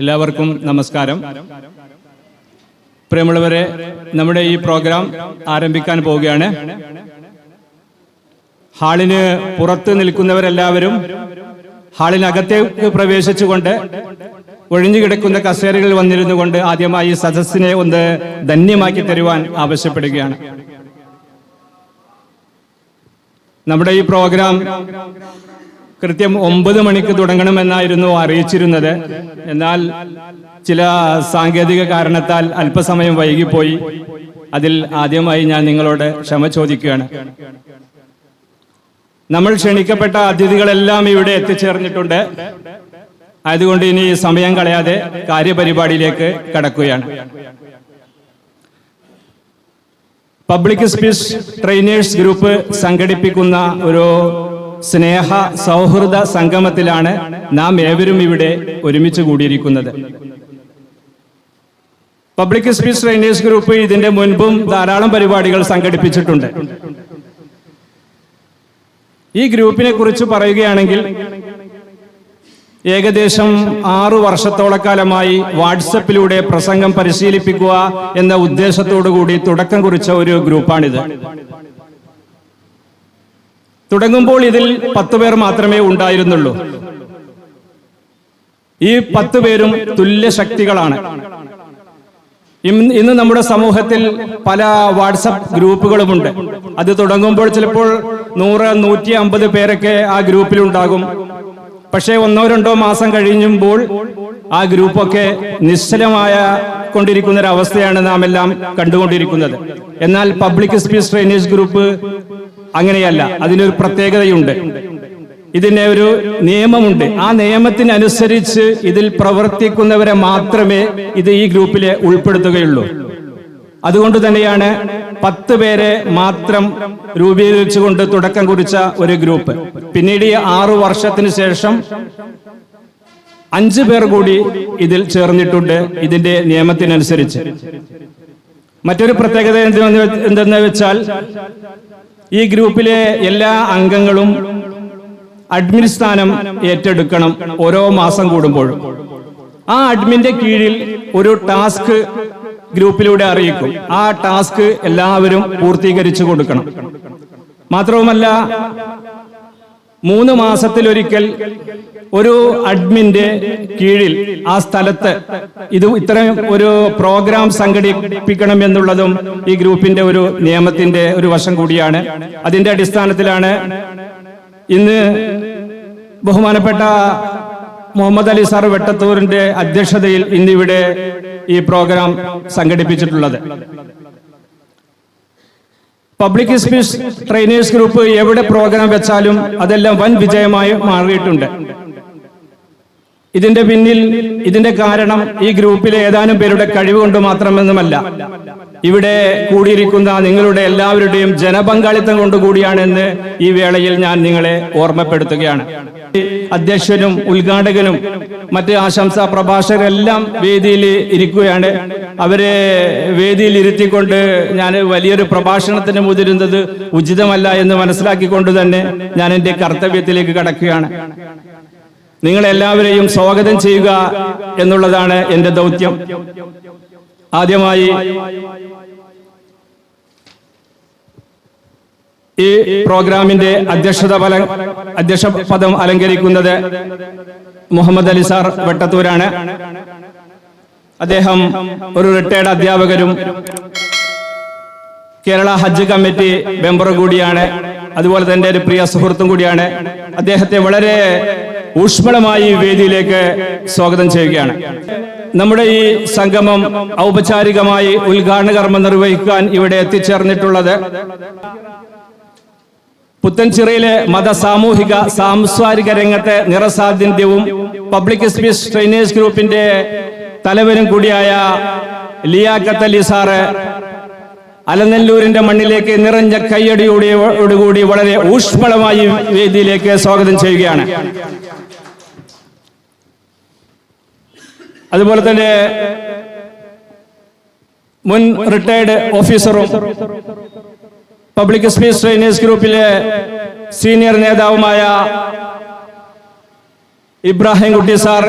എല്ലാവർക്കും നമസ്കാരം. പ്രിയമുള്ളവരെ നമ്മുടെ ഈ പ്രോഗ്രാം ആരംഭിക്കാൻ പോവുകയാണ്. ഹാളിന് പുറത്ത് നിൽക്കുന്നവരെല്ലാവരും ഹാളിനകത്തേക്ക് പ്രവേശിച്ചുകൊണ്ട് ഒഴിഞ്ഞു കിടക്കുന്ന കസേരകളിൽ വന്നിരുന്നു കൊണ്ട് ആദ്യമായി സദസ്സിനെ ഒന്ന് ധന്യമാക്കി തരുവാൻ ആവശ്യപ്പെടുകയാണ്. നമ്മുടെ ഈ പ്രോഗ്രാം കൃത്യം ഒമ്പത് മണിക്ക് തുടങ്ങണമെന്നായിരുന്നു അറിയിച്ചിരുന്നത്. എന്നാൽ ചില സാങ്കേതിക കാരണത്താൽ അല്പസമയം വൈകിപ്പോയി. അതിൽ ആദ്യമായി ഞാൻ നിങ്ങളോട് ക്ഷമ ചോദിക്കുകയാണ്. നമ്മൾ ക്ഷണിക്കപ്പെട്ട അതിഥികളെല്ലാം ഇവിടെ എത്തിച്ചേർന്നിട്ടുണ്ട്. ആയതുകൊണ്ട് ഇനി സമയം കളയാതെ കാര്യപരിപാടിയിലേക്ക് കടക്കുകയാണ്. പബ്ലിക് സ്പീച്ച് ട്രെയിനേഴ്സ് ഗ്രൂപ്പ് സംഘടിപ്പിക്കുന്ന ഒരു സ്നേഹ സൗഹൃദ സംഗമത്തിലാണ് നാം ഏവരും ഇവിടെ ഒരുമിച്ച് കൂടിയിരിക്കുന്നത്. പബ്ലിക് സ്പീച്ച് ട്രെയിനേഴ്സ് ഗ്രൂപ്പ് ഇതിന്റെ മുൻപും ധാരാളം പരിപാടികൾ സംഘടിപ്പിച്ചിട്ടുണ്ട്. ഈ ഗ്രൂപ്പിനെ കുറിച്ച് പറയുകയാണെങ്കിൽ ഏകദേശം ആറു വർഷത്തോളക്കാലമായി വാട്സപ്പിലൂടെ പ്രസംഗം പരിശീലിപ്പിക്കുക എന്ന ഉദ്ദേശത്തോടു കൂടി തുടക്കം കുറിച്ച ഒരു ഗ്രൂപ്പാണിത്. തുടങ്ങുമ്പോൾ ഇതിൽ പത്ത് പേർ മാത്രമേ ഉണ്ടായിരുന്നുള്ളൂ. ഈ പത്ത് പേരും തുല്യ ശക്തികളാണ്. ഇന്ന് നമ്മുടെ സമൂഹത്തിൽ പല വാട്സപ്പ് ഗ്രൂപ്പുകളുമുണ്ട്. അത് തുടങ്ങുമ്പോൾ ചിലപ്പോൾ നൂറ് നൂറ്റി അമ്പത് പേരൊക്കെ ആ ഗ്രൂപ്പിലുണ്ടാകും. പക്ഷേ ഒന്നോ രണ്ടോ മാസം കഴിഞ്ഞുമ്പോൾ ആ ഗ്രൂപ്പൊക്കെ നിശ്ചലമായ കൊണ്ടിരിക്കുന്ന ഒരു അവസ്ഥയാണ് നാം എല്ലാം കണ്ടുകൊണ്ടിരിക്കുന്നത്. എന്നാൽ പബ്ലിക് സ്പീച്ച് ട്രെയിനേഴ്സ് ഗ്രൂപ്പ് അങ്ങനെയല്ല അതിനൊരു പ്രത്യേകതയുണ്ട്. ഇതിന് ഒരു നിയമമുണ്ട്. ആ നിയമത്തിനനുസരിച്ച് ഇതിൽ പ്രവർത്തിക്കുന്നവരെ മാത്രമേ ഇത് ഈ ഗ്രൂപ്പിലെ ഉൾപ്പെടുത്തുകയുള്ളൂ. അതുകൊണ്ട് തന്നെയാണ് പത്ത് പേരെ മാത്രം രൂപീകരിച്ചുകൊണ്ട് തുടക്കം കുറിച്ച ഒരു ഗ്രൂപ്പ്. പിന്നീട് ഈ ആറു വർഷത്തിന് ശേഷം അഞ്ചു പേർ കൂടി ഇതിൽ ചേർന്നിട്ടുണ്ട് ഇതിന്റെ നിയമത്തിനനുസരിച്ച്. മറ്റൊരു പ്രത്യേകത എന്തെന്ന് വെച്ചാൽ ഈ ഗ്രൂപ്പിലെ എല്ലാ അംഗങ്ങളും അഡ്മിൻ സ്ഥാനം ഏറ്റെടുക്കണം ഓരോ മാസം കൂടുമ്പോഴും ആ അഡ്മിന്റെ കീഴിൽ ഒരു ടാസ്ക് ഗ്രൂപ്പിലൂടെ അറിയിക്കും. ആ ടാസ്ക് എല്ലാവരും പൂർത്തീകരിച്ചു കൊടുക്കണം. മാത്രവുമല്ല മൂന്ന് മാസത്തിലൊരിക്കൽ ഒരു അഡ്മിന്റെ കീഴിൽ ആ സ്ഥലത്ത് ഇത് ഇത്രയും ഒരു പ്രോഗ്രാം സംഘടിപ്പിക്കണം എന്നുള്ളതും ഈ ഗ്രൂപ്പിന്റെ ഒരു നിയമത്തിന്റെ ഒരു വശം കൂടിയാണ്. അതിന്റെ അടിസ്ഥാനത്തിലാണ് ഇന്ന് ബഹുമാനപ്പെട്ട മുഹമ്മദ് അലി സാർ വെട്ടത്തൂരിന്റെ അധ്യക്ഷതയിൽ ഇന്നിവിടെ ഈ പ്രോഗ്രാം സംഘടിപ്പിച്ചിട്ടുള്ളത്. പബ്ലിക് സ്പീച്ച് ട്രെയിനേഴ്സ് ഗ്രൂപ്പ് എവിടെ പ്രോഗ്രാം വെച്ചാലും അതെല്ലാം വൻ വിജയമായി മാറിയിട്ടുണ്ട്. ഇതിന്റെ പിന്നിൽ ഇതിന്റെ കാരണം ഈ ഗ്രൂപ്പിലെ ഏതാനും പേരുടെ കഴിവ് കൊണ്ട് മാത്രമെന്നുമല്ല. ഇവിടെ കൂടിയിരിക്കുന്ന നിങ്ങളുടെ എല്ലാവരുടെയും ജനപങ്കാളിത്തം കൊണ്ട് കൂടിയാണെന്ന് ഈ വേളയിൽ ഞാൻ നിങ്ങളെ ഓർമ്മപ്പെടുത്തുകയാണ്. അധ്യക്ഷനും ഉദ്ഘാടകനും മറ്റ് ആശംസാ പ്രഭാഷകരെല്ലാം വേദിയിൽ ഇരിക്കുകയാണ്. അവരെ വേദിയിൽ ഇരുത്തിക്കൊണ്ട് ഞാൻ വലിയൊരു പ്രഭാഷണത്തിന് മുതിരുന്നത് ഉചിതമല്ല എന്ന് മനസ്സിലാക്കിക്കൊണ്ട് തന്നെ ഞാൻ എന്റെ കർത്തവ്യത്തിലേക്ക് കടക്കുകയാണ്. നിങ്ങളെല്ലാവരെയും സ്വാഗതം ചെയ്യുക എന്നുള്ളതാണ് എന്റെ ദൗത്യം. ആദ്യമായി ഈ പ്രോഗ്രാമിന്റെ അധ്യക്ഷത ഫലം അധ്യക്ഷ പദം അലങ്കരിക്കുന്നത് മുഹമ്മദ് അലി സാർ വെട്ടത്തൂരാണ്. അദ്ദേഹം ഒരു റിട്ടയർഡ് അധ്യാപകരും കേരള ഹജ്ജ് കമ്മിറ്റി മെമ്പർ കൂടിയാണ്. അതുപോലെ തന്നെ ഒരു പ്രിയ സുഹൃത്തും കൂടിയാണ്. അദ്ദേഹത്തെ വളരെ ഊഷ്മളമായി വേദിയിലേക്ക് സ്വാഗതം ചെയ്യുകയാണ്. നമ്മുടെ ഈ സംഗമം ഔപചാരികമായി ഉദ്ഘാടന കർമ്മം നിർവഹിക്കാൻ ഇവിടെ എത്തിച്ചേർന്നിട്ടുള്ളത് പുത്തൻചിറയിലെ മത സാമൂഹിക സാംസ്കാരിക രംഗത്തെ നിറസാന്നിധ്യവും പബ്ലിക് സ്പീച്ച് ട്രെയിനേഴ്സ് ഗ്രൂപ്പിന്റെ തലവനും കൂടിയായ ലിയാ അലി സാറ് അലനെല്ലൂരിന്റെ മണ്ണിലേക്ക് നിറഞ്ഞ കയ്യടിയോടുകൂടി വളരെ ഊഷ്മളമായി വേദിയിലേക്ക് സ്വാഗതം ചെയ്യുകയാണ്. അതുപോലെ തന്നെ മുൻ റിട്ടയർഡ് ഓഫീസറും പബ്ലിക് സ്പീച്ച് ട്രെയിനേഴ്സ് ഗ്രൂപ്പിലെ സീനിയർ നേതാവുമായ ഇബ്രാഹിം കുട്ടി സാർ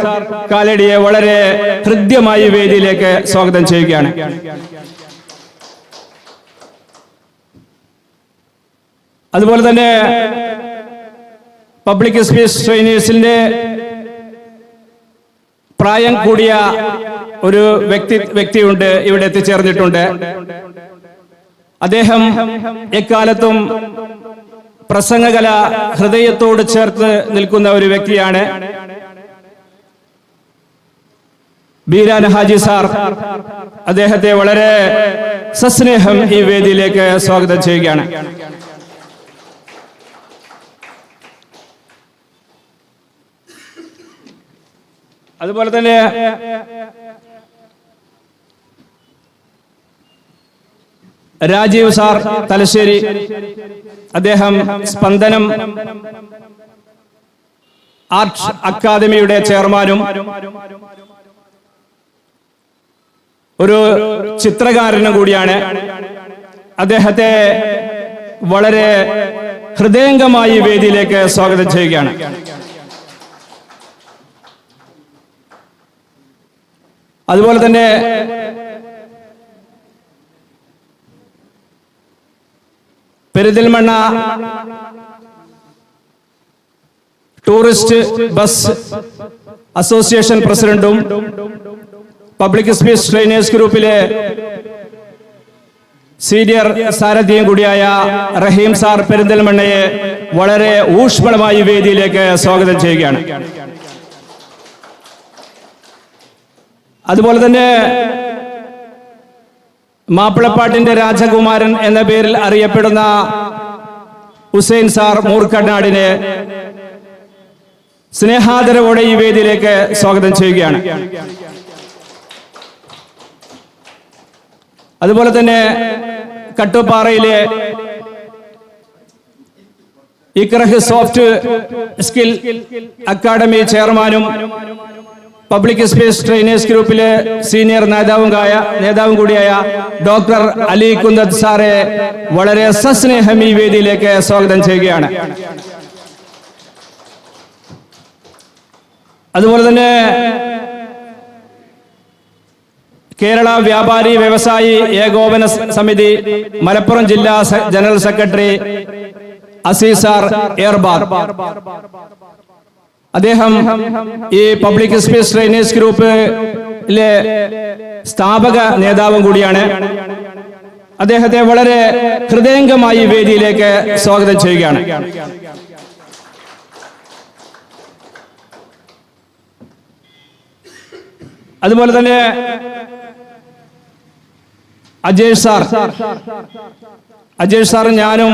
കാലടിയെ വളരെ ഹൃദ്യമായി വേദിയിലേക്ക് സ്വാഗതം ചെയ്യുകയാണ്. അതുപോലെ തന്നെ പബ്ലിക് സ്പീച്ച് ട്രെയിനേഴ്സിന്റെ പ്രായം കൂടിയ ഒരു വ്യക്തി വ്യക്തിയുണ്ട് ഇവിടെ എത്തിച്ചേർന്നിട്ടുണ്ട്. അദ്ദേഹം എക്കാലത്തും പ്രസംഗകല ഹൃദയത്തോട് ചേർത്ത് നിൽക്കുന്ന ഒരു വ്യക്തിയാണ്. ബീരാൻ ഹാജി സാർ അദ്ദേഹത്തെ വളരെ സസ്നേഹം ഈ വേദിയിലേക്ക് സ്വാഗതം ചെയ്യുകയാണ്. അതുപോലെ തന്നെ രാജീവ് സാർ തലശ്ശേരി അദ്ദേഹം സ്പന്ദനം ആർട്സ് അക്കാദമിയുടെ ചെയർമാനും ഒരു ചിത്രകാരനും കൂടിയാണ്. അദ്ദേഹത്തെ വളരെ ഹൃദയംഗമായി വേദിയിലേക്ക് സ്വാഗതം ചെയ്യുകയാണ്. അതുപോലെ തന്നെ പെരിന്തൽമണ്ണ ടൂറിസ്റ്റ് ബസ് അസോസിയേഷൻ പ്രസിഡന്റും പബ്ലിക് സ്പീച്ച് ട്രെയിനേഴ്സ് ഗ്രൂപ്പിലെ സീനിയർ സാരഥിയും കൂടിയായ റഹീം സാർ പെരിന്തൽമണ്ണയെ വളരെ ഊഷ്മളമായി വേദിയിലേക്ക് സ്വാഗതം ചെയ്യുകയാണ്. അതുപോലെ തന്നെ മാപ്പിളപ്പാട്ടിന്റെ രാജകുമാരൻ എന്ന പേരിൽ അറിയപ്പെടുന്ന ഹുസൈൻ സാർ മൂർക്കണ്ണാടിനെ സ്നേഹാദരവോടെ ഈ വേദിയിലേക്ക് സ്വാഗതം ചെയ്യുകയാണ്. അതുപോലെ തന്നെ കട്ടുപാറയിലെ ഇക്രഹ് സോഫ്റ്റ് സ്കിൽ അക്കാഡമി ചെയർമാനും പബ്ലിക് സ്പേസ് ട്രെയിനേഴ്സ് ഗ്രൂപ്പിലെ സീനിയർ നേതാവും കായ നേതാവും കൂടിയായ ഡോക്ടർ അലി കുന്ദത് സാറെ വളരെ സസ്നേഹം ഈ വേദിയിലേക്ക് സ്വാഗതം ചെയ്യുകയാണ്. അതുപോലെ തന്നെ കേരള വ്യാപാരി വ്യവസായി ഏകോപന സമിതി മലപ്പുറം ജില്ലാ ജനറൽ സെക്രട്ടറി അസീസാർ എയർബാർ അദ്ദേഹം ഈ പബ്ലിക് സ്പേസ് ട്രെയിനേഴ്സ് ഗ്രൂപ്പിലെ സ്ഥാപക നേതാവും കൂടിയാണ്. അദ്ദേഹത്തെ വളരെ ഹൃദയംഗമായി വേദിയിലേക്ക് സ്വാഗതം ചെയ്യുകയാണ്. അതുപോലെ തന്നെ അജേഷ് സാർ. അജേഷ് സാർ ഞാനും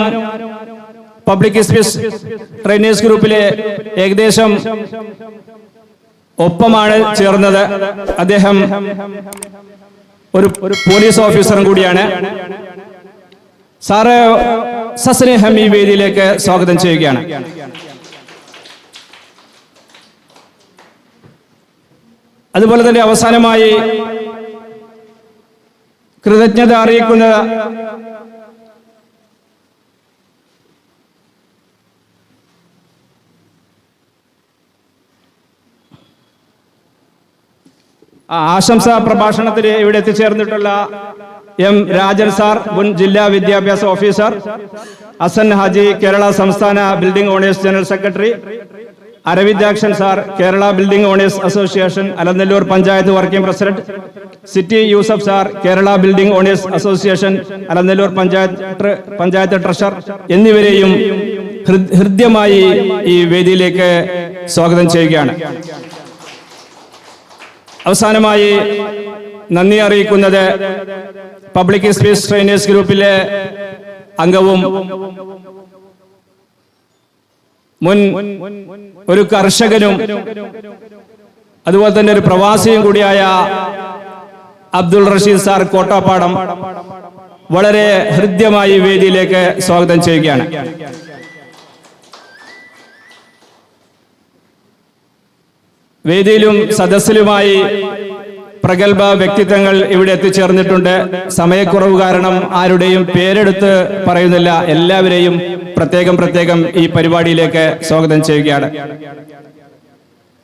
പബ്ലിക് സ്പേസ് ട്രെയിനേഴ്സ് ഗ്രൂപ്പിലെ ഏകദേശം ഒപ്പമാണ് ചേർന്നത്. അദ്ദേഹം ഒരു പോലീസ് ഓഫീസറും കൂടിയാണ്. സാറ് സസ്നേഹം ഈ വേദിയിലേക്ക് സ്വാഗതം ചെയ്യുകയാണ്. അതുപോലെ തന്നെ അവസാനമായി കൃതജ്ഞത അറിയിക്കുന്ന ആ, ആശംസാ പ്രഭാഷണത്തിന് ഇവിടെ എത്തിച്ചേർന്നിട്ടുള്ള എം രാജൻ സാർ മുൻ ജില്ലാ വിദ്യാഭ്യാസ ഓഫീസർ അസൻ ഹാജി കേരള സംസ്ഥാന building owners general secretary Aravindakshan sir Kerala building owners association Alanallur panchayat working president city Yusuf sir Kerala building owners association Alanallur panchayat panchayat treasurer എന്നിവരെയും ഹൃദ്യമായി ഈ വേദിയിലേക്ക് സ്വാഗതം ചെയ്യുകയാണ്. അവസാനമായി നന്ദി അറിയിക്കുന്നത് പബ്ലിക് സ്പേസ് ട്രെയിനേഴ്സ് ഗ്രൂപ്പിലെ അംഗവും മുൻ ഒരു കർഷകനും അതുപോലെ തന്നെ ഒരു പ്രവാസിയും കൂടിയായ അബ്ദുൾ റഷീദ് സാർ കോട്ടാപ്പാടം വളരെ ഹൃദ്യമായി വേദിയിലേക്ക് സ്വാഗതം ചെയ്യുകയാണ്. വേദിയിലും സദസ്സിലുമായി പ്രഗത്ഭ വ്യക്തിത്വങ്ങൾ ഇവിടെ എത്തിച്ചേർന്നിട്ടുണ്ട്. സമയക്കുറവ് കാരണം ആരുടെയും പേരെടുത്ത് പറയുന്നില്ല. എല്ലാവരെയും പ്രത്യേകം പ്രത്യേകം ഈ പരിപാടിയിലേക്ക് സ്വാഗതം ചെയ്യുകയാണ്.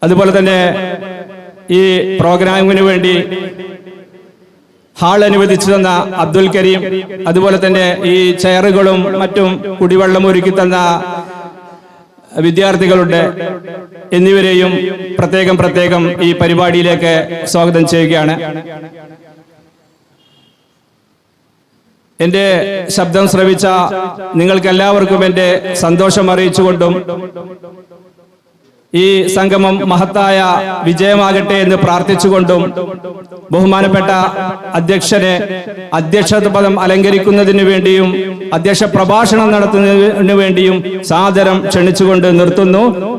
അതുപോലെ തന്നെ ഈ പ്രോഗ്രാമിന് വേണ്ടി ഹാൾ അനുവദിച്ചു തന്ന അബ്ദുൽ കരീം അതുപോലെ തന്നെ ഈ ചെയറുകളും മറ്റും കുടിവെള്ളം ഒരുക്കി തന്ന വിദ്യാർത്ഥികളുണ്ട്. എന്നിവരെയും പ്രത്യേകം പ്രത്യേകം ഈ പരിപാടിയിലേക്ക് സ്വാഗതം ചെയ്യുകയാണ്. എന്റെ ശബ്ദം ശ്രവിച്ച നിങ്ങൾക്കെല്ലാവർക്കും എന്റെ സന്തോഷം അറിയിച്ചുകൊണ്ടും ഈ സംഗമം മഹത്തായ വിജയമാകട്ടെ എന്ന് പ്രാർത്ഥിച്ചുകൊണ്ടും ബഹുമാനപ്പെട്ട അധ്യക്ഷനെ അധ്യക്ഷ പദം അലങ്കരിക്കുന്നതിന് വേണ്ടിയും അധ്യക്ഷ പ്രഭാഷണം നടത്തുന്നതിനു വേണ്ടിയും സാദരം ക്ഷണിച്ചുകൊണ്ട് നിർത്തുന്നു.